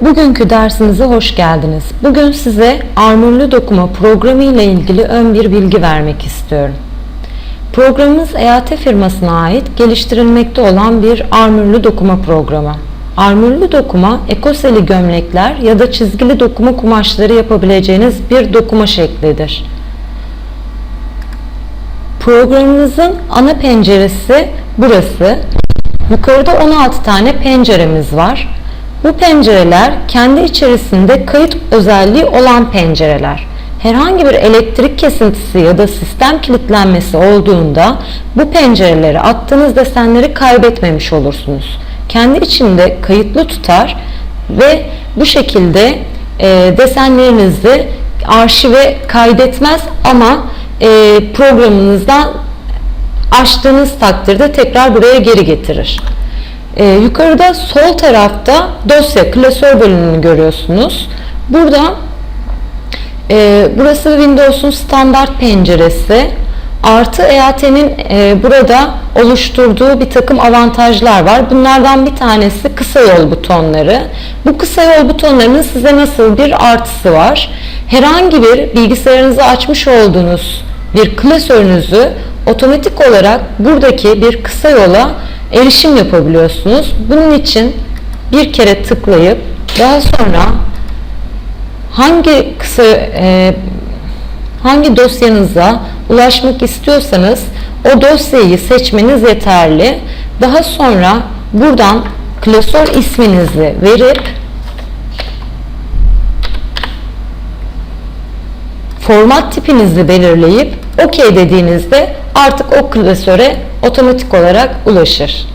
Bugünkü dersimize hoş geldiniz. Bugün size armürlü dokuma programı ile ilgili ön bir bilgi vermek istiyorum. Programımız EAT firmasına ait geliştirilmekte olan bir armürlü dokuma programı. Armürlü dokuma, ekoseli gömlekler ya da çizgili dokuma kumaşları yapabileceğiniz bir dokuma şeklidir. Programımızın ana penceresi burası. Yukarıda 16 tane penceremiz var. Bu pencereler kendi içerisinde kayıt özelliği olan pencereler. Herhangi bir elektrik kesintisi ya da sistem kilitlenmesi olduğunda bu pencereleri attığınız desenleri kaybetmemiş olursunuz. Kendi içinde kayıtlı tutar ve bu şekilde e, desenlerinizi arşive kaydetmez ama e, programınızdan açtığınız takdirde tekrar buraya geri getirir. Ee, yukarıda sol tarafta dosya klasör bölümünü görüyorsunuz. Burada e, burası Windows'un standart penceresi. Artı EAT'nin e, burada oluşturduğu bir takım avantajlar var. Bunlardan bir tanesi kısa yol butonları. Bu kısa yol butonlarının size nasıl bir artısı var? Herhangi bir bilgisayarınızı açmış olduğunuz bir klasörünüzü otomatik olarak buradaki bir kısa yola erişim yapabiliyorsunuz. Bunun için bir kere tıklayıp daha sonra hangi kısa e, hangi dosyanıza ulaşmak istiyorsanız o dosyayı seçmeniz yeterli. Daha sonra buradan klasör isminizi verip format tipinizi belirleyip OK dediğinizde artık o klasöre otomatik olarak ulaşır.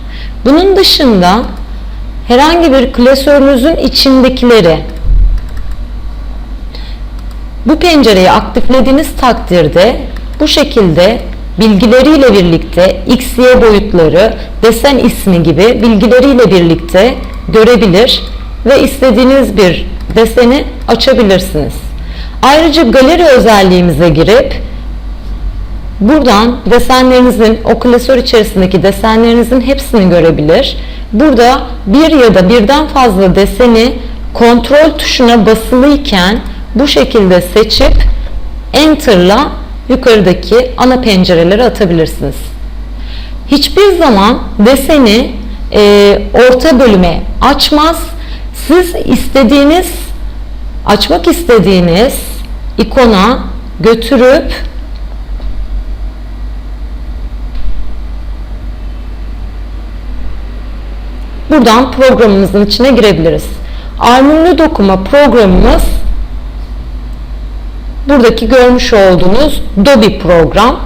Bunun dışında herhangi bir klasörünüzün içindekileri bu pencereyi aktiflediğiniz takdirde bu şekilde bilgileriyle birlikte x, y boyutları, desen ismi gibi bilgileriyle birlikte görebilir ve istediğiniz bir deseni açabilirsiniz. Ayrıca galeri özelliğimize girip buradan desenlerinizin, o klasör içerisindeki desenlerinizin hepsini görebilir. Burada bir ya da birden fazla deseni kontrol tuşuna basılıyken bu şekilde seçip Enter'la yukarıdaki ana pencereleri atabilirsiniz. Hiçbir zaman deseni e, orta bölüme açmaz. Siz istediğiniz, açmak istediğiniz ikona götürüp buradan programımızın içine girebiliriz. Armürlü dokuma programımız buradaki görmüş olduğunuz Dobi program.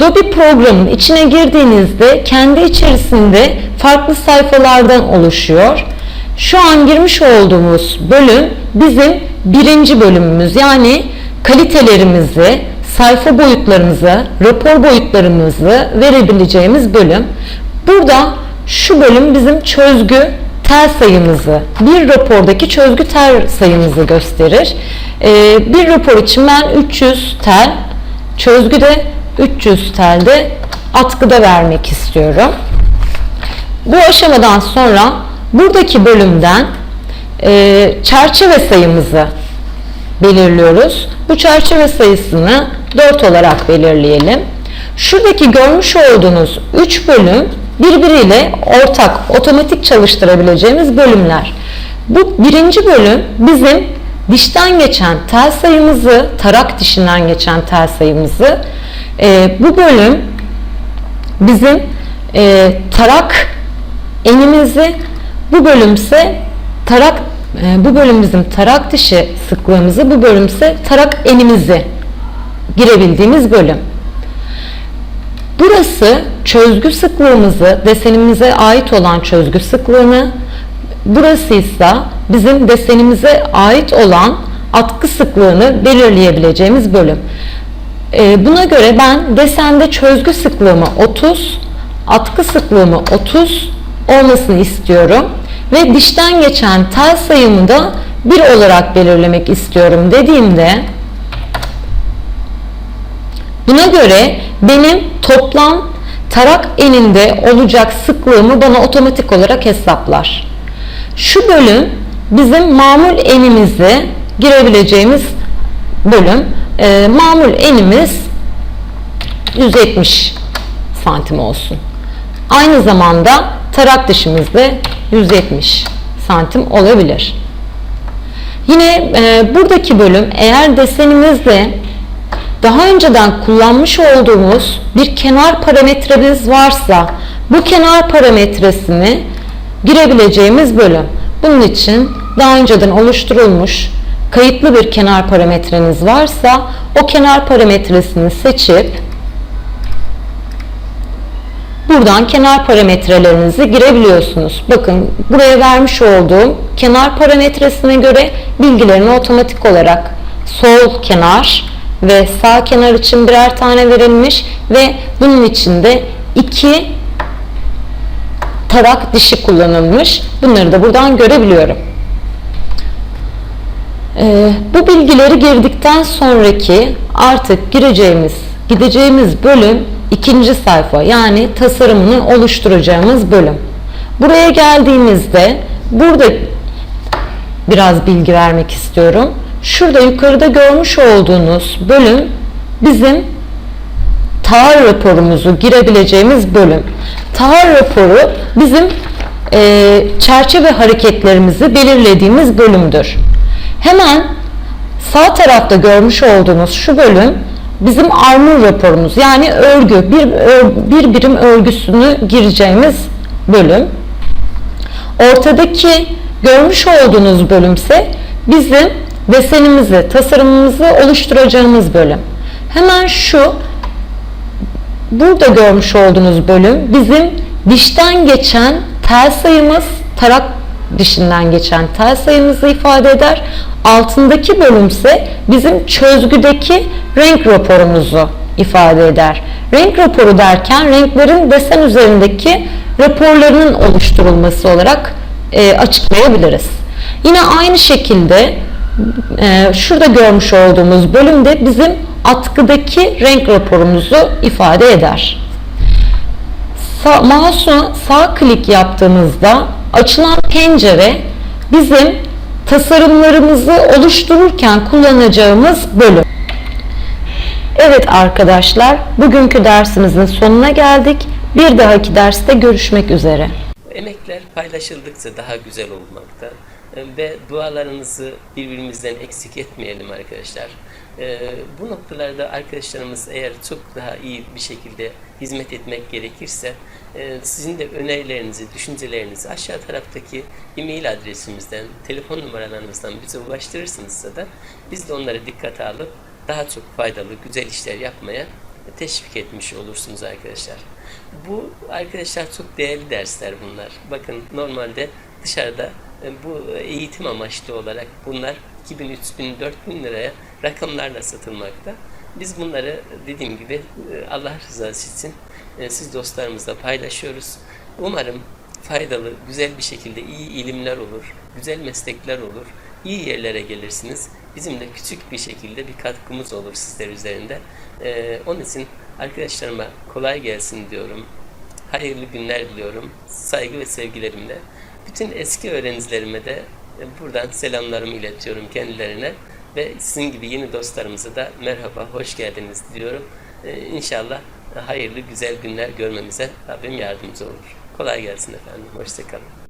Dobi programın içine girdiğinizde kendi içerisinde farklı sayfalardan oluşuyor. Şu an girmiş olduğumuz bölüm bizim birinci bölümümüz. Yani kalitelerimizi, sayfa boyutlarımızı, rapor boyutlarımızı verebileceğimiz bölüm. Burada şu bölüm bizim çözgü tel sayımızı, bir rapordaki çözgü tel sayımızı gösterir. Ee, bir rapor için ben 300 tel, çözgü de 300 telde atkıda vermek istiyorum. Bu aşamadan sonra buradaki bölümden e, çerçeve sayımızı belirliyoruz. Bu çerçeve sayısını 4 olarak belirleyelim. Şuradaki görmüş olduğunuz 3 bölüm birbiriyle ortak, otomatik çalıştırabileceğimiz bölümler. Bu birinci bölüm bizim dişten geçen tel sayımızı, tarak dişinden geçen tel sayımızı, e, bu bölüm bizim e, tarak enimizi, bu bölümse tarak e, bu bölüm bizim tarak dişi sıklığımızı, bu bölümse tarak enimizi girebildiğimiz bölüm. Burası çözgü sıklığımızı, desenimize ait olan çözgü sıklığını, burası ise bizim desenimize ait olan atkı sıklığını belirleyebileceğimiz bölüm. Ee, buna göre ben desende çözgü sıklığımı 30, atkı sıklığımı 30 olmasını istiyorum ve dişten geçen tel sayımı da 1 olarak belirlemek istiyorum dediğimde buna göre benim toplam tarak eninde olacak sıklığımı bana otomatik olarak hesaplar. Şu bölüm bizim mamul enimizi girebileceğimiz bölüm. Ee, mamul enimiz 170 santim olsun. Aynı zamanda tarak dişimiz de 170 santim olabilir. Yine e, buradaki bölüm eğer desenimizde daha önceden kullanmış olduğumuz bir kenar parametremiz varsa bu kenar parametresini girebileceğimiz bölüm. Bunun için daha önceden oluşturulmuş kayıtlı bir kenar parametreniz varsa o kenar parametresini seçip buradan kenar parametrelerinizi girebiliyorsunuz. Bakın buraya vermiş olduğum kenar parametresine göre bilgilerini otomatik olarak sol kenar ve sağ kenar için birer tane verilmiş ve bunun içinde iki tarak dişi kullanılmış. Bunları da buradan görebiliyorum. Ee, bu bilgileri girdikten sonraki artık gireceğimiz, gideceğimiz bölüm ikinci sayfa yani tasarımını oluşturacağımız bölüm. Buraya geldiğimizde burada biraz bilgi vermek istiyorum. Şurada yukarıda görmüş olduğunuz bölüm bizim tahar raporumuzu girebileceğimiz bölüm. Tahar raporu bizim e, çerçeve hareketlerimizi belirlediğimiz bölümdür. Hemen sağ tarafta görmüş olduğunuz şu bölüm bizim armur raporumuz yani örgü bir, bir birim örgüsünü gireceğimiz bölüm. Ortadaki görmüş olduğunuz bölümse bizim desenimizi, tasarımımızı oluşturacağımız bölüm. Hemen şu burada görmüş olduğunuz bölüm bizim dişten geçen tel sayımız, tarak dişinden geçen tel sayımızı ifade eder. Altındaki bölümse bizim çözgüdeki renk raporumuzu ifade eder. Renk raporu derken renklerin desen üzerindeki raporlarının oluşturulması olarak e, açıklayabiliriz. Yine aynı şekilde şurada görmüş olduğumuz bölümde bizim atkıdaki renk raporumuzu ifade eder. Sağ, mouse'u sağ klik yaptığımızda açılan pencere bizim tasarımlarımızı oluştururken kullanacağımız bölüm. Evet arkadaşlar, bugünkü dersimizin sonuna geldik. Bir dahaki derste görüşmek üzere. Emekler paylaşıldıkça daha güzel olmakta ve dualarınızı birbirimizden eksik etmeyelim arkadaşlar. Ee, bu noktalarda arkadaşlarımız eğer çok daha iyi bir şekilde hizmet etmek gerekirse e, sizin de önerilerinizi, düşüncelerinizi aşağı taraftaki e-mail adresimizden, telefon numaralarımızdan bize ulaştırırsınız da biz de onları dikkate alıp daha çok faydalı, güzel işler yapmaya teşvik etmiş olursunuz arkadaşlar. Bu arkadaşlar çok değerli dersler bunlar. Bakın normalde dışarıda bu eğitim amaçlı olarak bunlar 2000, 3000, 4000 liraya rakamlarla satılmakta. Biz bunları dediğim gibi e, Allah rızası için e, siz dostlarımızla paylaşıyoruz. Umarım faydalı, güzel bir şekilde iyi ilimler olur, güzel meslekler olur, iyi yerlere gelirsiniz. Bizim de küçük bir şekilde bir katkımız olur sizler üzerinde. Ee, onun için arkadaşlarıma kolay gelsin diyorum. Hayırlı günler diliyorum. Saygı ve sevgilerimle. Bütün eski öğrencilerime de e, buradan selamlarımı iletiyorum kendilerine. Ve sizin gibi yeni dostlarımıza da merhaba, hoş geldiniz diyorum. Ee, inşallah hayırlı, güzel günler görmemize Rabbim yardımcı olur. Kolay gelsin efendim. Hoşçakalın.